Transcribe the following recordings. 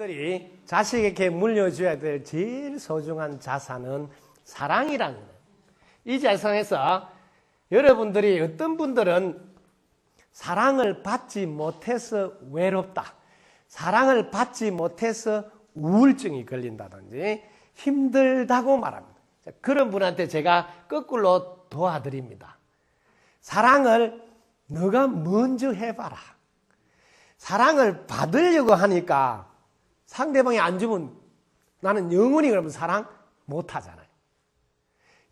여러분들이 자식에게 물려줘야 될 제일 소중한 자산은 사랑이라는 거예요. 이 자산에서 여러분들이 어떤 분들은 사랑을 받지 못해서 외롭다. 사랑을 받지 못해서 우울증이 걸린다든지 힘들다고 말합니다. 자, 그런 분한테 제가 거꾸로 도와드립니다. 사랑을 너가 먼저 해봐라. 사랑을 받으려고 하니까 상대방이 안 주면 나는 영원히 그러면 사랑 못 하잖아요.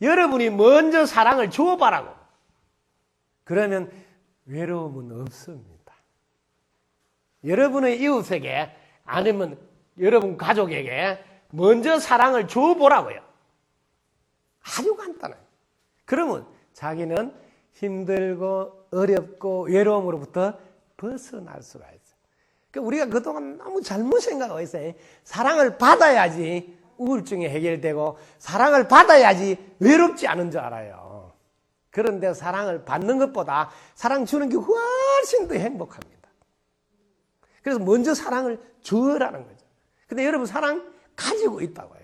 여러분이 먼저 사랑을 줘봐라고. 그러면 외로움은 없습니다. 여러분의 이웃에게 아니면 여러분 가족에게 먼저 사랑을 줘보라고요. 아주 간단해요. 그러면 자기는 힘들고 어렵고 외로움으로부터 벗어날 수가 있어요. 그러니까 우리가 그동안 너무 잘못 생각하고 있어요. 사랑을 받아야지 우울증이 해결되고 사랑을 받아야지 외롭지 않은 줄 알아요. 그런데 사랑을 받는 것보다 사랑 주는 게 훨씬 더 행복합니다. 그래서 먼저 사랑을 주라는 거죠. 근데 여러분 사랑 가지고 있다고요.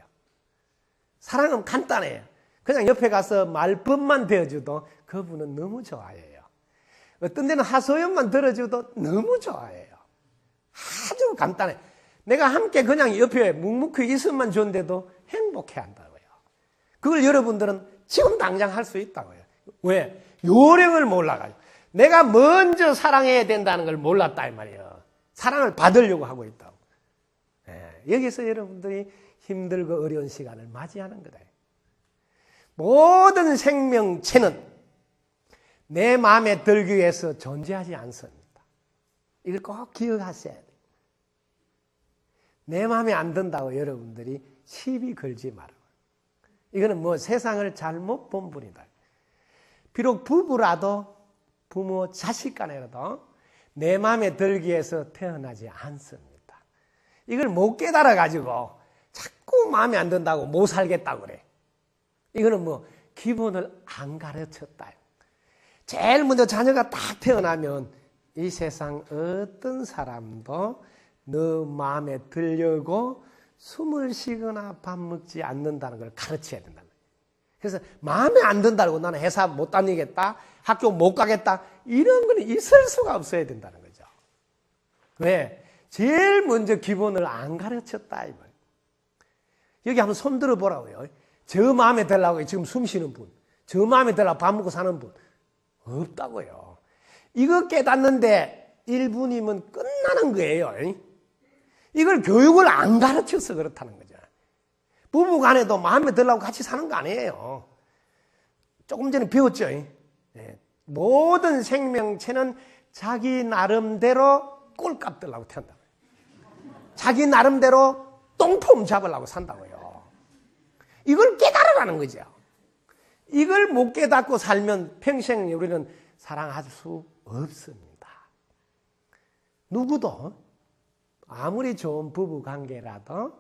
사랑은 간단해요. 그냥 옆에 가서 말법만 배워줘도 그분은 너무 좋아해요. 어떤 데는 하소연만 들어줘도 너무 좋아해요. 아주 간단해. 내가 함께 그냥 옆에 묵묵히 있으면 좋은데도 행복해 한다고요. 그걸 여러분들은 지금 당장 할 수 있다고요. 왜? 요령을 몰라가지고. 내가 먼저 사랑해야 된다는 걸 몰랐다, 이 말이에요. 사랑을 받으려고 하고 있다고. 예, 여기서 여러분들이 힘들고 어려운 시간을 맞이하는 거다. 모든 생명체는 내 마음에 들기 위해서 존재하지 않습니다. 이걸 꼭 기억하셔야 돼요. 내 마음에 안 든다고 여러분들이 시비 걸지 말아요. 이거는 뭐 세상을 잘못 본 분이다. 비록 부부라도 부모 자식 간에라도 내 마음에 들기 위해서 태어나지 않습니다. 이걸 못 깨달아 가지고 자꾸 마음에 안 든다고 못 살겠다고 그래. 이거는 뭐 기본을 안 가르쳤다. 제일 먼저 자녀가 딱 태어나면 이 세상 어떤 사람도 너 마음에 들려고 숨을 쉬거나 밥 먹지 않는다는 걸 가르쳐야 된다. 그래서 마음에 안 든다고 나는 회사 못 다니겠다, 학교 못 가겠다, 이런 거는 있을 수가 없어야 된다는 거죠. 왜? 제일 먼저 기본을 안 가르쳤다. 이말. 여기 한번 손 들어 보라고요. 저 마음에 들라고 지금 숨 쉬는 분, 저 마음에 들라고 밥 먹고 사는 분 없다고요. 이거 깨닫는데 1분이면 끝나는 거예요. 이걸 교육을 안 가르쳐서 그렇다는 거죠. 부부 간에도 마음에 들라고 같이 사는 거 아니에요. 조금 전에 배웠죠. 네. 모든 생명체는 자기 나름대로 꼴값 들라고 태어난다. 자기 나름대로 똥폼 잡으려고 산다고요. 이걸 깨달아가는 거죠. 이걸 못 깨닫고 살면 평생 우리는 사랑할 수 없습니다. 누구도 아무리 좋은 부부 관계라도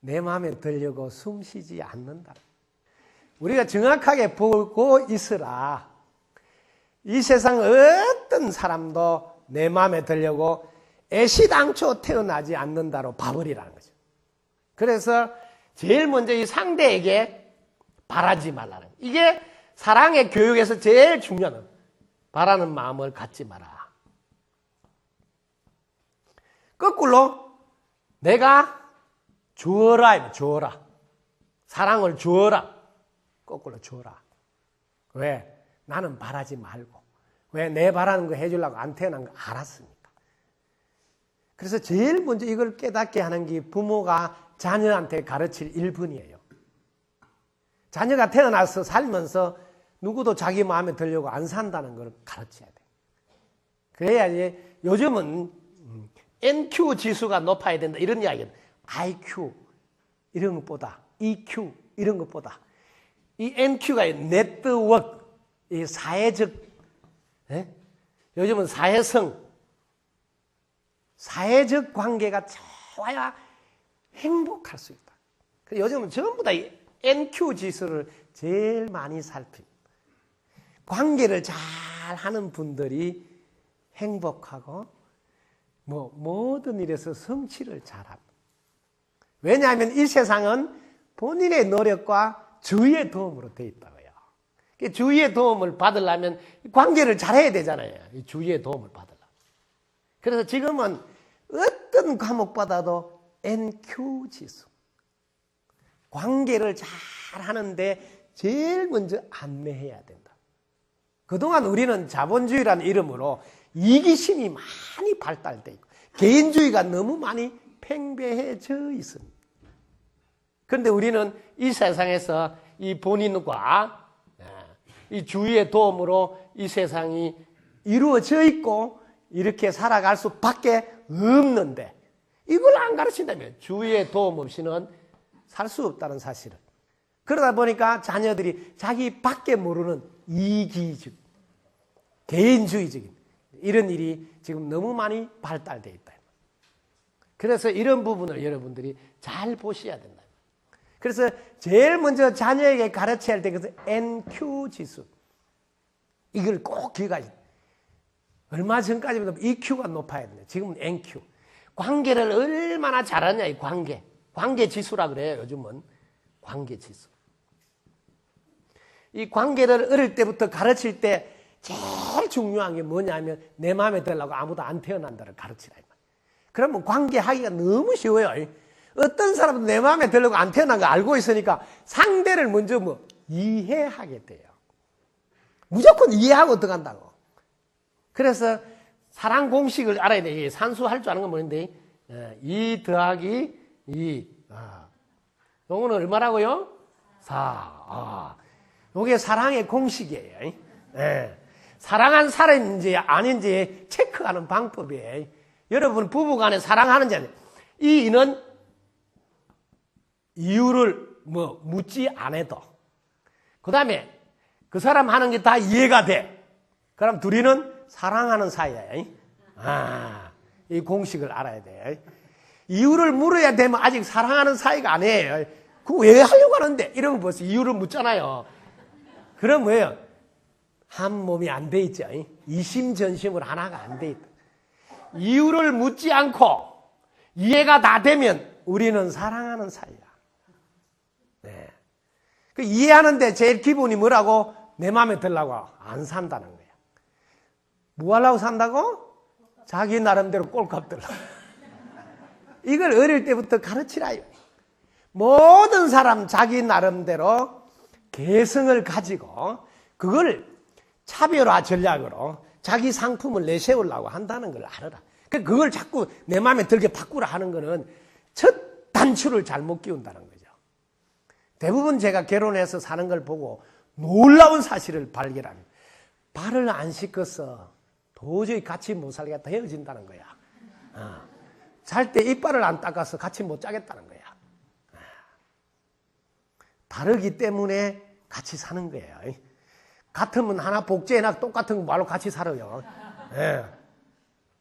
내 마음에 들려고 숨 쉬지 않는다. 우리가 정확하게 보고 있으라. 이 세상 어떤 사람도 내 마음에 들려고 애시당초 태어나지 않는다로 봐버리라는 거죠. 그래서 제일 먼저 이 상대에게 바라지 말라는 이게 사랑의 교육에서 제일 중요한 바라는 마음을 갖지 마라. 거꾸로 내가 주어라, 주어라. 사랑을 주어라. 거꾸로 주어라. 왜? 나는 바라지 말고. 왜? 내 바라는 거 해주려고 안 태어난 거 알았으니까. 그래서 제일 먼저 이걸 깨닫게 하는 게 부모가 자녀한테 가르칠 일분이에요. 자녀가 태어나서 살면서 누구도 자기 마음에 들려고 안 산다는 걸 가르쳐야 돼. 그래야지 요즘은 NQ 지수가 높아야 된다 이런 이야기는 IQ 이런 것보다 EQ 이런 것보다 이 NQ가 네트워크 이 사회적 예? 요즘은 사회성 사회적 관계가 좋아야 행복할 수 있다. 요즘은 전부 다 NQ 지수를 제일 많이 살핍니다. 관계를 잘 하는 분들이 행복하고 뭐 모든 일에서 성취를 잘합니다. 왜냐하면 이 세상은 본인의 노력과 주위의 도움으로 되어 있다고요. 그 주위의 도움을 받으려면 관계를 잘해야 되잖아요. 이 주위의 도움을 받으려면. 그래서 지금은 어떤 과목받아도 NQ 지수. 관계를 잘 하는데 제일 먼저 안내해야 된다. 그동안 우리는 자본주의라는 이름으로 이기심이 많이 발달돼 있고 개인주의가 너무 많이 팽배해져 있습니다. 그런데 우리는 이 세상에서 이 본인과 예, 이 주위의 도움으로 이 세상이 이루어져 있고 이렇게 살아갈 수밖에 없는데 이걸 안 가르친다면 주위의 도움 없이는 살 수 없다는 사실을 그러다 보니까 자녀들이 자기 밖에 모르는 이기적 개인주의적인 이런 일이 지금 너무 많이 발달되어 있다. 그래서 이런 부분을 여러분들이 잘 보셔야 된다. 그래서 제일 먼저 자녀에게 가르쳐야 할 때 그것은 NQ 지수. 이걸 꼭 기억하시. 얼마 전까지보다 EQ가 높아야 된다. 지금은 NQ. 관계를 얼마나 잘하냐 이 관계. 관계 지수라 그래요. 요즘은 관계 지수. 이 관계를 어릴 때부터 가르칠 때 제일 중요한 게 뭐냐면 내 마음에 들라고 아무도 안 태어난다를 가르치라. 그러면 관계하기가 너무 쉬워요. 어떤 사람도 내 마음에 들려고 안 태어난 거 알고 있으니까 상대를 먼저 뭐 이해하게 돼요. 무조건 이해하고 들어간다고. 그래서 사랑 공식을 알아야 돼. 산수할 줄 아는 건 뭐인데, 이 더하기 이. 아. 요거는 얼마라고요? 사. 아. 요게 사랑의 공식이에요. 예. 사랑한 사람인지 아닌지 체크하는 방법이에요. 여러분 부부간에 사랑하는지 아닌지. 이 인은 이유를 뭐 묻지 않아도 그 다음에 그 사람 하는 게 다 이해가 돼. 그럼 둘이는 사랑하는 사이야. 아, 이 공식을 알아야 돼. 이유를 물어야 되면 아직 사랑하는 사이가 아니에요. 그거 왜 하려고 하는데? 이러면 벌써 이유를 묻잖아요. 그럼 뭐예요? 한 몸이 안 돼 있죠. 이심전심으로 하나가 안 돼 있다. 이유를 묻지 않고 이해가 다 되면 우리는 사랑하는 사이야. 네. 그 이해하는데 제일 기본이 뭐라고? 내 마음에 들라고 안 산다는 거야. 뭐 하려고 산다고? 자기 나름대로 꼴값 들라. 이걸 어릴 때부터 가르치라요. 모든 사람 자기 나름대로 개성을 가지고 그걸 차별화 전략으로 자기 상품을 내세우려고 한다는 걸 알아라. 그 그걸 자꾸 내 마음에 들게 바꾸라 하는 거는 첫 단추를 잘못 끼운다는 거죠. 대부분 제가 결혼해서 사는 걸 보고 놀라운 사실을 발견합니다. 발을 안 씻어서 도저히 같이 못 살겠다 헤어진다는 거야. 어. 잘때 이빨을 안 닦아서 같이 못 자겠다는 거야. 어. 다르기 때문에 같이 사는 거예요. 같으면 하나 복제해놔 똑같은 거 말로 같이 살아요. 예.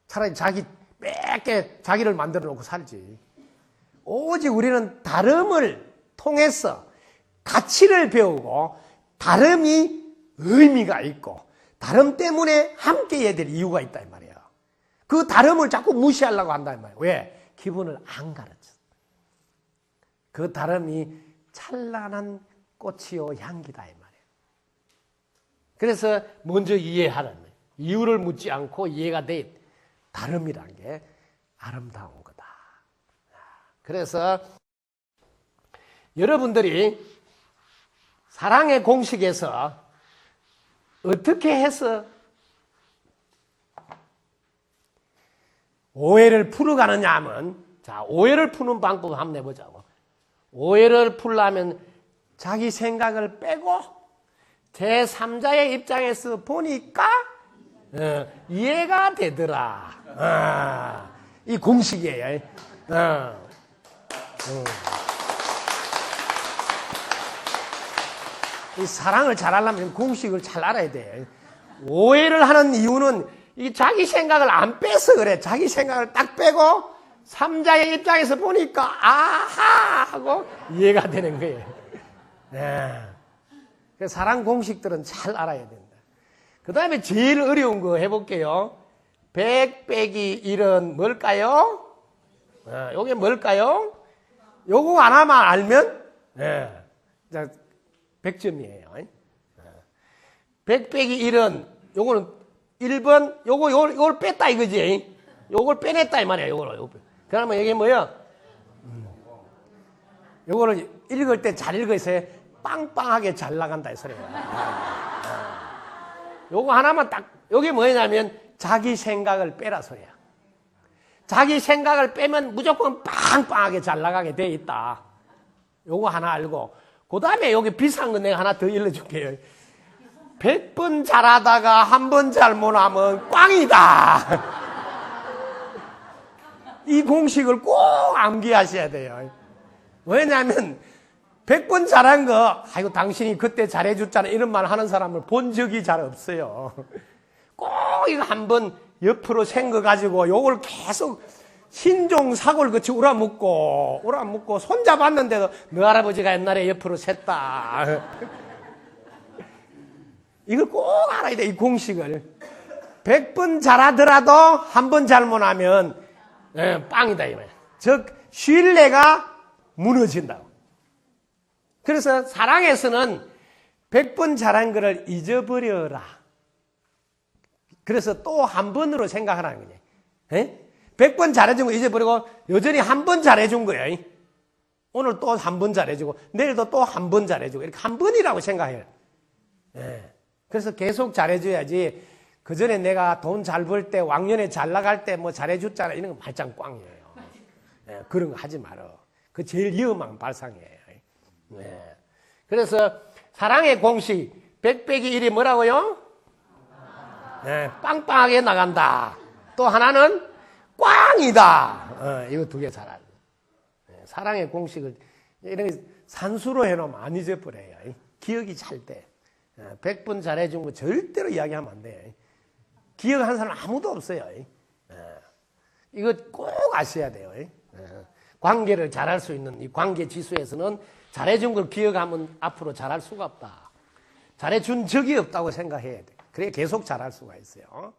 차라리 자기 뺏게 자기를 만들어 놓고 살지. 오직 우리는 다름을 통해서 가치를 배우고 다름이 의미가 있고 다름 때문에 함께 해야 될 이유가 있다 이 말이에요. 그 다름을 자꾸 무시하려고 한다 이 말이에요. 왜? 기분을 안 가르쳐. 그 다름이 찬란한 꽃이요 향기다 이 말이에요. 그래서 먼저 이해하는. 이유를 묻지 않고 이해가 돼. 다름이란 게 아름다운 거다. 그래서 여러분들이 사랑의 공식에서 어떻게 해서 오해를 풀어가느냐 하면 자 오해를 푸는 방법을 한번 해보자고 오해를 풀려면 자기 생각을 빼고 제3자의 입장에서 보니까 어, 이해가 되더라 아, 이 공식이에요 어. 음. 이 사랑을 잘 하려면 공식을 잘 알아야 돼. 오해를 하는 이유는 이 자기 생각을 안 빼서 그래. 자기 생각을 딱 빼고 삼자의 입장에서 보니까 아하 하고 이해가 되는 거예요. 네. 그 사랑 공식들은 잘 알아야 된다. 그 다음에 제일 어려운 거 해볼게요. 100 빼기 1은 뭘까요? 어, 요게 뭘까요? 요거 하나만 알면, 예, 자, 100점이에요. 100 빼기 1은, 요거는 1번, 요거, 요걸, 요걸 뺐다 이거지. 요걸 빼냈다 이 말이야, 요거를. 요걸. 그러면 이게 뭐야? 음. 요거를 읽을 때 잘 읽으세요. 빵빵하게 잘 나간다 이 소리야. 요거 하나만 딱, 요게 뭐냐면 자기 생각을 빼라 소리야. 자기 생각을 빼면 무조건 빵빵하게 잘 나가게 돼 있다. 요거 하나 알고. 그 다음에 여기 비싼 거 내가 하나 더 일러줄게요. 100번 잘하다가 한 번 잘못하면 꽝이다. 이 공식을 꼭 암기하셔야 돼요. 왜냐하면 100번 잘한 거, 아이고, 당신이 그때 잘해줬잖아. 이런 말 하는 사람을 본 적이 잘 없어요. 꼭 이거 한번 옆으로 생거 가지고 요걸 계속 신종사고를 그치 우라묻고, 우라묻고, 손잡았는데도 너 할아버지가 옛날에 옆으로 샜다. 이걸 꼭 알아야 돼, 이 공식을. 100번 잘하더라도 한 번 잘못하면 예, 빵이다, 이 말. 즉, 신뢰가 무너진다고. 그래서 사랑에서는 100번 잘한 거를 잊어버려라. 그래서 또 한 번으로 생각하라는. 예? 100번 잘해준 거 잊어버리고 여전히 한 번 잘해준 거예요. 오늘 또 한 번 잘해주고 내일도 또 한 번 잘해주고 이렇게 한 번이라고 생각해요. 예. 그래서 계속 잘해줘야지 그 전에 내가 돈 잘 벌 때 왕년에 잘 나갈 때 뭐 잘해줬잖아 이런 거 말짱 꽝이에요. 예, 그런 거 하지 말어. 그 제일 위험한 발상이에요. 예. 그래서 사랑의 공식 100 빼기 1이 뭐라고요? 예, 빵빵하게 나간다. 또 하나는 꽝이다. 어, 이거 두 개 잘 알고. 예, 사랑의 공식을 이런 게 산수로 해놓으면 안 잊어버려요. 기억이 잘 돼. 100번 잘해준 거 절대로 이야기하면 안 돼. 기억한 사람 아무도 없어요. 예. 이거 꼭 아셔야 돼요. 예. 관계를 잘할 수 있는 이 관계 지수에서는 잘해준 걸 기억하면 앞으로 잘할 수가 없다. 잘해준 적이 없다고 생각해야 돼. 그래 계속 잘할 수가 있어요.